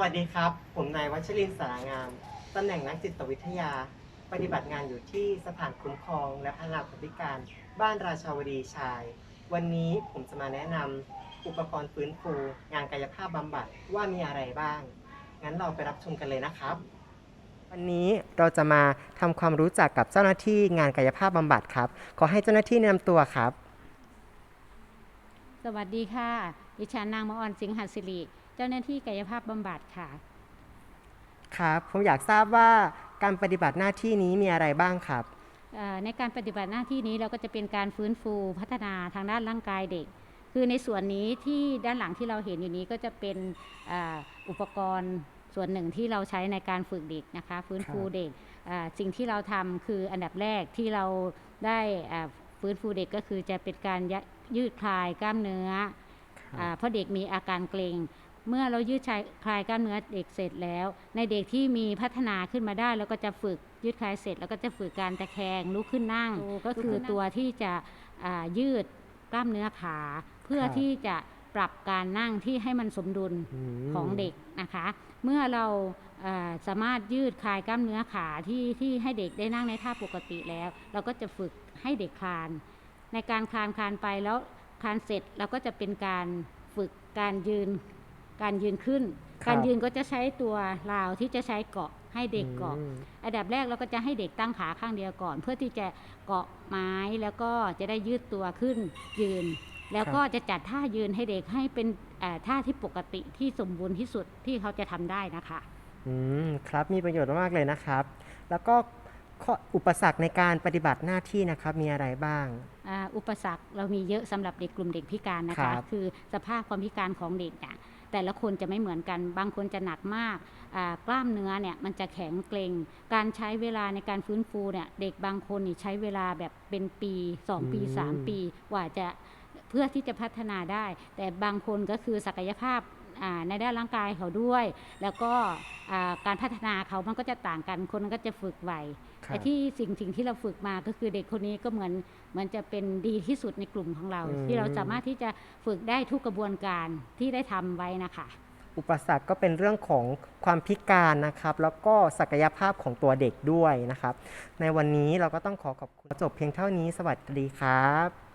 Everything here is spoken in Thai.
วัสดีครับ ผมนายวัชรินทร์สารางาม ตำแหน่งนักจิตวิทยา ปฏิบัติงานอยู่ที่สถานคุ้มครอง และพัฒนาคนพิการ บ้านราชาวดีชาย วันนี้ผมจะมาแนะนำอุปกรณ์ฟื้นฟู งานกายภาพบำบัดว่ามีอะไรบ้าง งั้นเราไปรับชมกันเลยนะครับ วันนี้เราจะมาทำความรู้จักกับเจ้าหน้าที่งานกายภาพบำบัดครับ ขอให้เจ้าหน้าที่แนะนำตัวครับ สวัสดีค่ะ ดิฉันนางมะออนสิงหศิริเจ้าหน้าที่กายภาพบำบัดค่ะ ครับผมอยากทราบว่าการปฏิบัติหน้าที่นี้มีอะไรบ้างครับเอ่อในการปฏิบัติหน้าที่นี้เราก็จะเป็นการฟื้นฟูพัฒนาทางด้านร่างกายเด็ก คือในส่วนนี้ที่ด้านหลังที่เราเห็นอยู่นี้ก็จะเป็นอ่าอุปกรณ์ส่วนหนึ่งที่เราใช้ในการฝึกเด็กนะคะ ฟื้นฟูครับเด็กอ่าสิ่งที่เราทำคืออันดับแรกที่เราได้อ่าฟื้นฟูเด็กก็คือจะเป็นการยะยืดคลายกล้ามเนื้ออ่าเพราะเด็กมีอาการเกร็ง เมื่อเรายืดชายคลายกล้ามเนื้อเด็กเสร็จแล้ว ในเด็กที่มีพัฒนาขึ้นมาได้แล้วก็จะฝึกยืดคลายเสร็จ แล้วก็จะฝึกการตะแคงลุกขึ้นนั่ง ก็คือตัวที่จะอ่ายืดกล้ามเนื้อขา เพื่อครับที่จะปรับการนั่งที่ให้มันสมดุลมของเด็กนะคะ เมื่อเราเอ่อสามารถยืดคลายกล้ามเนื้อขาที่ที่ให้เด็กได้นั่งในท่าปกติแล้ว เราก็จะฝึกให้เด็กคลาน ในการคลานคลานไปแล้วคลานเสร็จเราก็จะเป็นการฝึกการยืน การยืนขึ้น ครับ การยืนก็จะใช้ตัวราวที่จะใช้เกาะให้เด็กเกาะอืมอันดับแรกเราก็จะให้เด็กตั้งขาข้างเดียวก่อน เพื่อที่จะเกาะไม้แล้วก็จะได้ยืดตัวขึ้นยืน แล้วก็จะจัดท่ายืนให้เด็กให้เป็นเอ่อท่าที่ปกติที่สมบูรณ์ที่สุดที่เขาจะทำได้นะคะ อืมครับมีประโยชน์มากๆเลยนะครับ แล้วก็ข้ออุปสรรคในการปฏิบัติหน้าที่นะครับมีอะไรบ้าง อ่าอุปสรรคเรามีเยอะสำหรับเด็กกลุ่มเด็กพิการนะครัคะ บคือสภาพความพิการของเด็กเนี่ย แต่ละคนจะไม่เหมือนกัน บางคนจะหนักมากกล้ามเนื้อเนี่ยมันจะแข็งเกร็ง การใช้เวลาในการฟื้นฟูเนี่ยเด็กบางคนนี่ใช้เวลาแบบเป็นปี 2 ปี 3 ปีกว่าจะเพื่อที่จะพัฒนาได้ แต่บางคนก็คือศักยภาพ ในด้านร่างกายเขาด้วย แล้วก็อ่าการพัฒนาเขามันก็จะต่างกันคนก็จะฝึกไวครับแต่ที่สิ่งสิ่งที่เราฝึกมาก็คือเด็กคนนี้ก็เหมือนเหมันจะเป็นดีที่สุดในกลุ่มของเราอืมที่เราสามารถที่จะฝึกได้ทุกกระบวนการที่ได้ทำไว้นะคะอุปสรรคก็เป็นเรื่องของความพิการนะครับ แล้วก็ศักยภาพของตัวเด็กด้วยนะครับ ในวันนี้เราก็ต้องขอขอบคุณจบเพียงเท่านี้ สวัสดีครับ